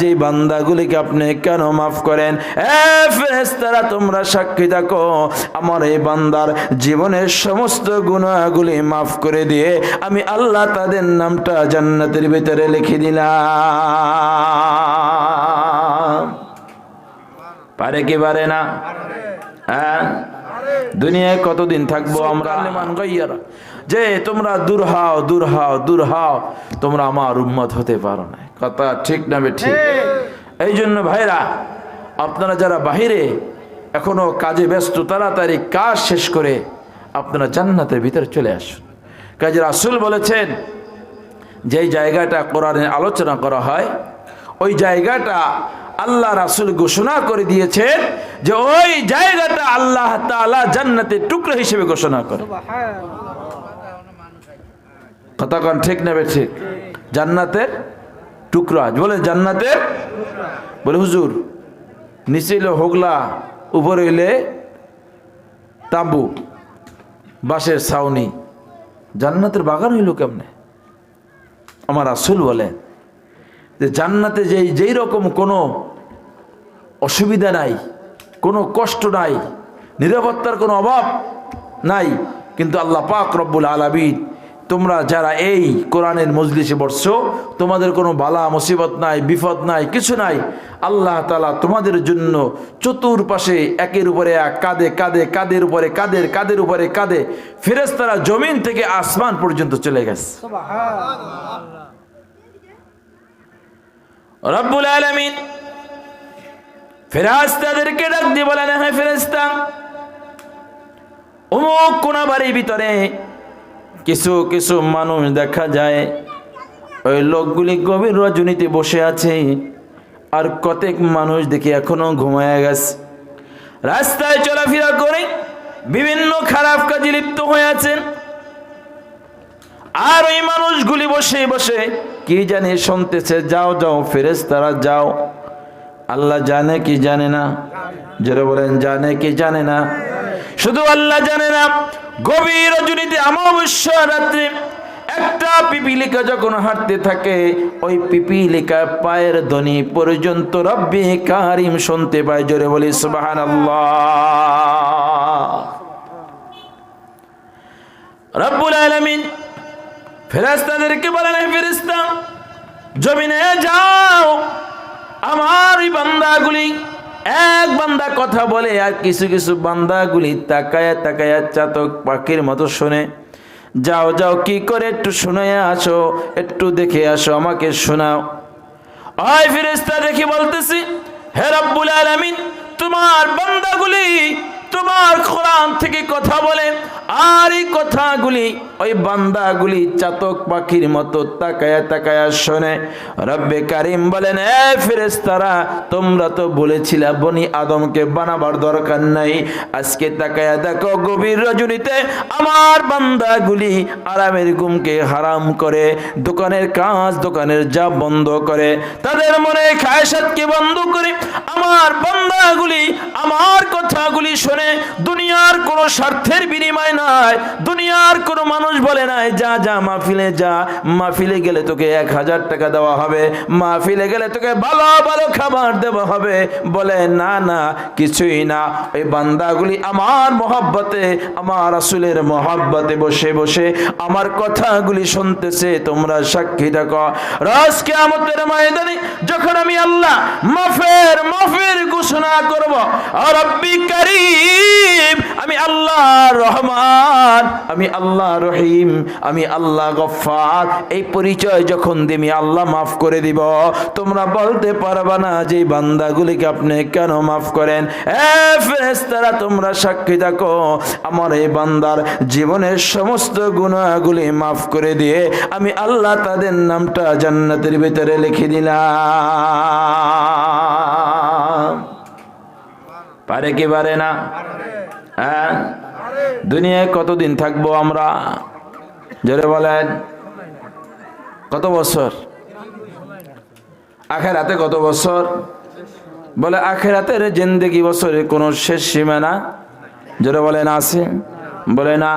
যে বান্দাগুলিকে আপনি কেন মাফ করেন? এ ফেরেশতারা, তোমরা সাক্ষী থাকো। আমার এই বান্দার জীবনের সমস্ত গুণাগুলি মাফ করে দিয়ে আমি আল্লাহ তাদের নামটা জান্নাতের ভিতরে লিখে দিলাম। পারে কি পারে না? হ্যাঁ? দুনিয়ায় কতদিন থাকব আমরা? যে তোমরা দূর হাও দূর হাও দূর হাও, তোমরা আমার উম্মত হতে পারো না। কথা ঠিক না ঠিক? এই জন্য ভাইরা আপনারা যারা বাহিরে এখনও কাজে ব্যস্ত তাড়াতাড়ি কাজ শেষ করে আপনারা জান্নাতের ভিতরে চলে আসুন। কাজে রাসুল বলেছেন যেই জায়গাটা কোরআনে আলোচনা করা হয় ওই জায়গাটা আল্লাহ রাসুল ঘোষণা করে দিয়েছেন যে ওই জায়গাটা আল্লাহ জান্নাতের টুকরো হিসেবে ঘোষণা করে। কথা কন ঠিক নেবে ঠিক? জান্নাতের টুকরা বলে জান্নাতের বলে, হুজুর, নিচে হইলে হোগলা, উপরে হইলে তাঁবু, বাঁশের ছাউনি। জান্নাতের বাগান হইল কেমনে? আমার আসল বলেন যে, জান্নাতে যেই যেই রকম কোনো অসুবিধা নাই, কোনো কষ্ট নাই, নিরাপত্তার কোনো অভাব নাই, কিন্তু আল্লাহ পাক রব্বুল আলামিন তোমরা যারা এই কোরআনের মজলিসে বসছো তোমাদের কোনো বালা মুসিবত নাই বিপদ নাই কিছু নাই আল্লাহ তালা তোমাদের জন্য চতুর্পাশে একের উপরে এক কাঁধে কাঁধে কাঁধের উপরে কাঁধের কাঁধের উপরে কাঁধে ফেরেশতারা জমিন থেকে আসমান পর্যন্ত চলে গেছে। রব্বুল আলামিন ফেরাস্তাদেরকে ডাক দিয়ে বলেন হ্যাঁ ফেরেস্তা অমুক কোনা বাড়ির ভিতরে কিছু কিছু মানুষ দেখা যায়, ওই লোকগুলি গভীর রজনীতে বসে আছে, আর কতক মানুষ দেখি এখনও ঘুমায় গেছে। রাস্তায় চলাফেরা করে বিভিন্ন খারাপ কাজে লিপ্ত হয়ে আছেন আর ওই মানুষগুলি বসে বসে কি জানি শুনতেছে, যাও যাও ফেরেস তারা যাও। আল্লাহ জানে কি জানে না? যারা বলেন, জানে কি জানে না? শুধু আল্লাহ জানে না গভীর রজনীতে অমাবস্যা রাত্রে একটা পিপিলিকা যখন হাঁটতে থাকে, ওই পিপিলিকা পায়ের ধ্বনি পর্যন্ত রব্বি কারিম শুনতে পায়, জোরে বলি সুবাহান রব্বুল আলমিন ফেরেস্তাদেরকে বলেন "হে ফেরেস্তা জমিনে যাও, আমার বান্দাগুলি এক বান্দা কথা বলে আর কিছু কিছু বান্দাগুলি তাকায়া তাকায়া চাতক পাখির মতো শোনে। যাও যাও, কি করে একটু শুনে আসো, একটু দেখে আসো, আমাকে শোনাও। আয় ফিরেস্তা দেখি বলতেছি, হে রব্বুল আলামিন, তোমার বান্দাগুলি তোমার কোরআন থেকে কথা বলে, আর এই কথাগুলি ওই বান্দাগুলি চাতক পাখির মতো তাকায়া তাকায়া শোনে। রব্বে কারিম বলেন, এ ফেরেস্তারা তোমরা তো বলেছিলে বনি আদমকে বানাবার দরকার নাই। আজকে তাকায়া দেখো গভীর রজনীতে আমার বান্দাগুলি আরামের ঘুমকে হারাম করে, দোকানের কাজ দোকানের যা বন্ধ করে, তাদের মনে খায়সাতকে বন্ধ করে আমার বান্দাগুলি আমার কথাগুলি শোনে। দুনিয়ার কোনো স্বার্থের বিনিময় নাই। দুনিয়ার কোনো মানুষ বলে নাই, যা যা, মাহফিলে যা। মাহফিলে গেলে তোকে এক হাজার টাকা দেওয়া হবে। মাহফিলে গেলে তোকে ভালো ভালো খাবার দেওয়া হবে। বলে, না না, কিছুই না। ওই বান্দাগুলি আমার মহব্বতে, আমার আসলের মহব্বতে বসে বসে আমার কথাগুলি শুনতেছে। তোমরা সাক্ষী থাকো। রাজ কেয়ামতের ময়দানে যখন আমি আল্লাহ মাফের মাফের ঘোষণা করব। রব্বি কারীম, আমি আল্লাহ রহমান, আমি আল্লাহ রহিম, আমি আল্লাহ গফফার। এই পরিচয় যখন দিমি, আল্লাহ মাফ করে দিব। তোমরা বলতে পারবা না যে বান্দাগুলিকে আপনি কেন মাফ করেন। এ ফেরেশতারা, তোমরা সাক্ষী থাকো। আমার এই বান্দার জীবনের সমস্ত গুণাগুলি মাফ করে দিয়ে আমি আল্লাহ তাদের নামটা জান্নাতের ভিতরে লিখে দিলাম। পারে কি পারে না? হ্যাঁ? দুনিয়ায় কতদিন থাকব আমরা? জোরে বলেন। কত বছর? আখের আখেরাতে কত বছর? বলে আখের আখেরাতের জিন্দেগি বছরে কোনো শেষ সীমানা জোরে বলেন, আছে? বলে, না।